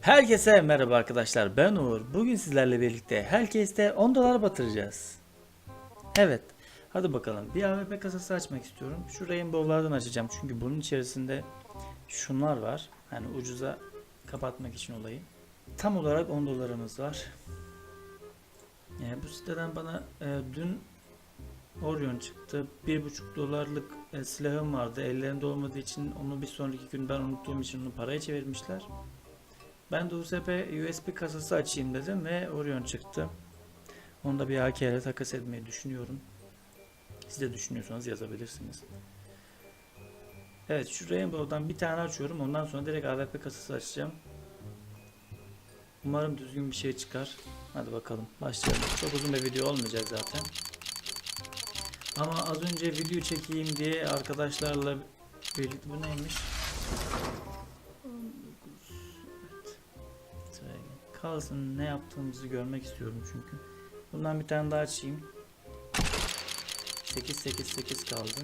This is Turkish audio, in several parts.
Herkese merhaba arkadaşlar ben Uğur. Bugün sizlerle birlikte herkeste 10 dolar batıracağız. Evet. Hadi bakalım. Bir AWP kasası açmak istiyorum. Şu Rainbow'lardan açacağım. Çünkü bunun içerisinde şunlar var. Hani ucuza kapatmak için olayı. Tam olarak 10 dolarımız var. Yani bu siteden bana e, dün Orion çıktı. 1,5 dolarlık e, silahım vardı. Ellerinde olmadığı için onu bir sonraki gün ben unuttuğum için onu paraya çevirmişler. Ben de USP USB kasası açayım dedim ve Orion çıktı. Onu da bir AK ile takas etmeyi düşünüyorum. Siz de düşünüyorsanız yazabilirsiniz. Evet şu Rainbow'dan bir tane açıyorum. Ondan sonra direkt AWP kasası açacağım. Umarım düzgün bir şey çıkar. Hadi bakalım başlayalım. Çok uzun bir video olmayacak zaten. Ama az önce video çekeyim diye arkadaşlarla birlikte bu neymiş? Kalsın ne yaptığımızı görmek istiyorum çünkü. Bundan bir tane daha açayım. 8 8 8 kaldı.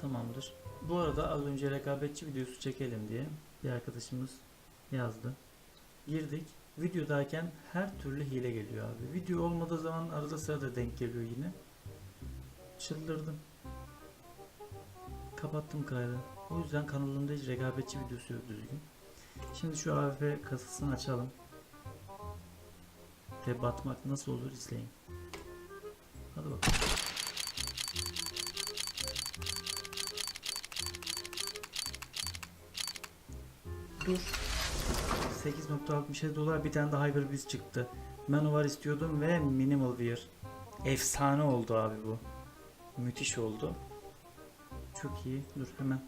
Tamamdır. Bu arada az önce rekabetçi videosu çekelim diye bir arkadaşımız yazdı. Girdik. Videodayken her türlü hile geliyor abi. Video olmadığı zaman arada sırada denk geliyor yine. Çıldırdım. Kapattım kaydı. O yüzden kanalımda hiç rekabetçi videosu yok düzgün. Şimdi şu AWP kasasını açalım. Ve batmak nasıl olur izleyin. Hadi bakalım. 8.67 dolar bir tane de Hyperbeast çıktı. Manowar istiyordum ve Minimal Wear. Efsane oldu abi bu. Müthiş oldu. Çok iyi. Dur hemen.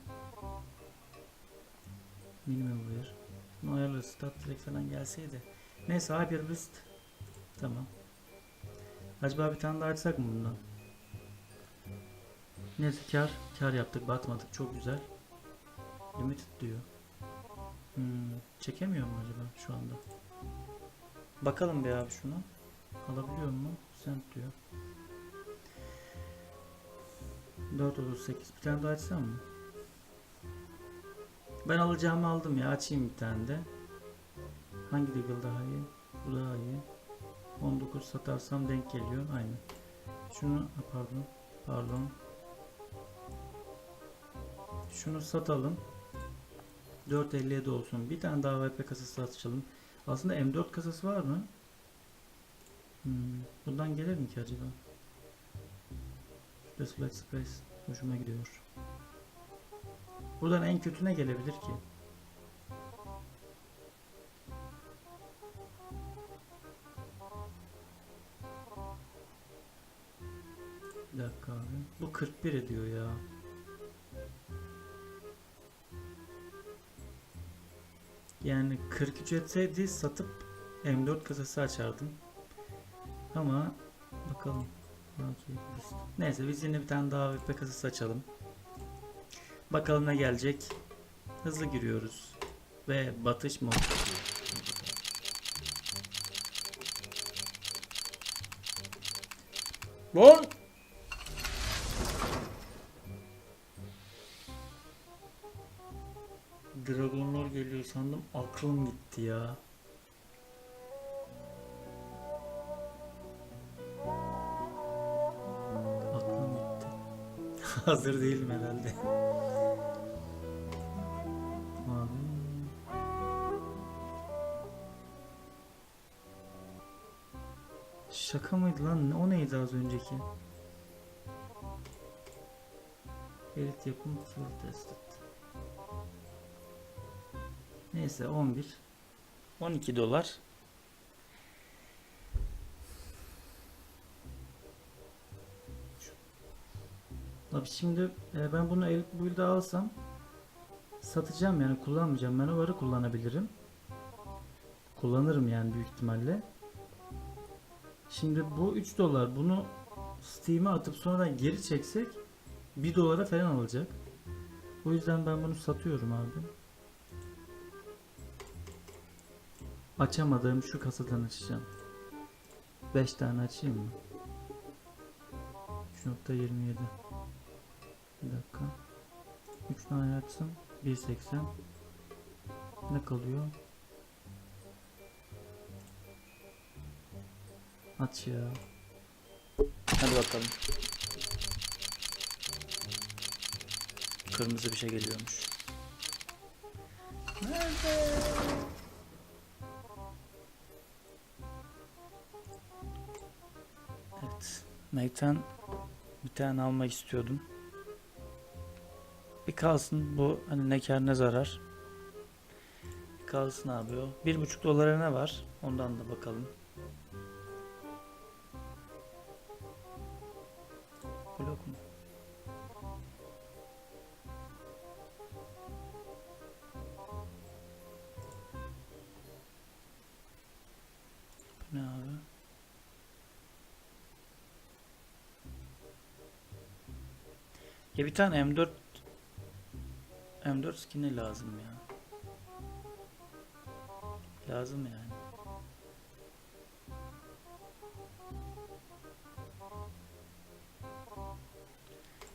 Minimal Wear. Bunu ayarlarız. Stat direkt falan gelseydi. Neyse Hyperbeast. Tamam. Acaba bir tane daha açsak mı bundan? Neyse kar. Kar yaptık. Batmadık. Çok güzel. Limited diyor. Hmm, çekemiyor mu acaba şu anda? Bakalım bir abi şuna. Alabiliyor mu? Sent diyor. 4.38 bir tane daha açsam mı? Ben alacağımı aldım ya açayım bir tane de. Hangi deagle daha iyi? Bu daha iyi. 19 satarsam denk geliyor aynı. Şunu pardon pardon. Şunu satalım. 4.57 olsun. Bir tane daha VP kasası açalım. Aslında M4 kasası var mı? Hmm, bundan gelir mi ki acaba? Special Express hoşuma gidiyor. Buradan en kötü ne gelebilir ki? Bir dakika abi. Bu 41 ediyor ya. Yani 43 etseydi satıp M4 kasası açardım. Ama bakalım. Neyse biz yine bir tane daha VP kasası açalım. Bakalım ne gelecek. Hızlı giriyoruz. Ve batış modu. Lan! Dragonlar geliyor sandım aklım gitti ya. Aklım gitti. Hazır değilim herhalde. Şaka mıydı lan? O neydi az önceki? Elit yapım field tested. Neyse 11. 12 dolar. Abi şimdi e, ben bunu Elite Build'e alsam satacağım yani kullanmayacağım. Ben o varı kullanabilirim. Kullanırım yani büyük ihtimalle. Şimdi bu 3 dolar bunu Steam'e atıp sonradan geri çeksek 1 dolara falan alacak. O yüzden ben bunu satıyorum abi. Açamadığım şu kasadan açacağım. 5 tane açayım mı? 3.27 Bir dakika. 3 tane açsam 1.80 Ne kalıyor? Aç ya. Hadi bakalım. Kırmızı bir şey geliyormuş. Nerede? Mate'den bir tane almak istiyordum. Bir kalsın bu hani ne kar ne zarar. Bir kalsın abi o. Bir buçuk dolara ne var? Ondan da bakalım. Blok mu? Ya bir tane M4 M4 skin'i lazım ya. Lazım yani.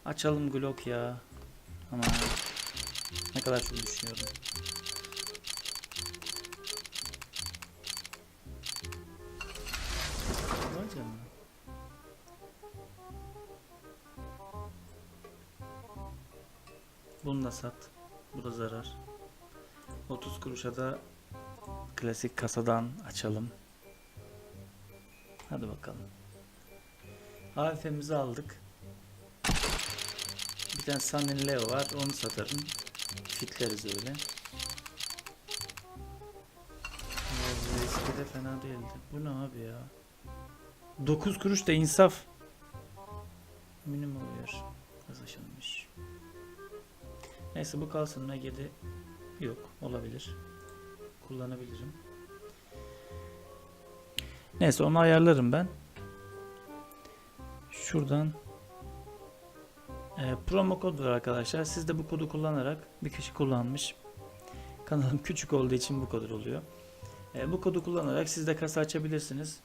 Açalım Glock ya. Ama ne kadar çok düşünüyorum. Bunu da sat. Bu da zarar. 30 kuruşa da klasik kasadan açalım. Hadi bakalım. AFM'imizi aldık. Bir tane Sunny Leo var. Onu satarım. Fitleriz öyle. Bu eski de fena değildi. Bu ne abi ya? 9 kuruş da insaf. Minimum Neyse bu kalsın. Gedi? Yok. Olabilir. Kullanabilirim. Neyse onu ayarlarım ben. Şuradan e, promo kod var arkadaşlar. Siz de bu kodu kullanarak bir kişi kullanmış. Kanalım küçük olduğu için bu kadar oluyor. E, bu kodu kullanarak siz de kasa açabilirsiniz.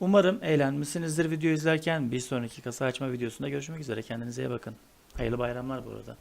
Umarım eğlenmişsinizdir video izlerken. Bir sonraki kasa açma videosunda görüşmek üzere. Kendinize iyi bakın. Hayırlı bayramlar bu arada.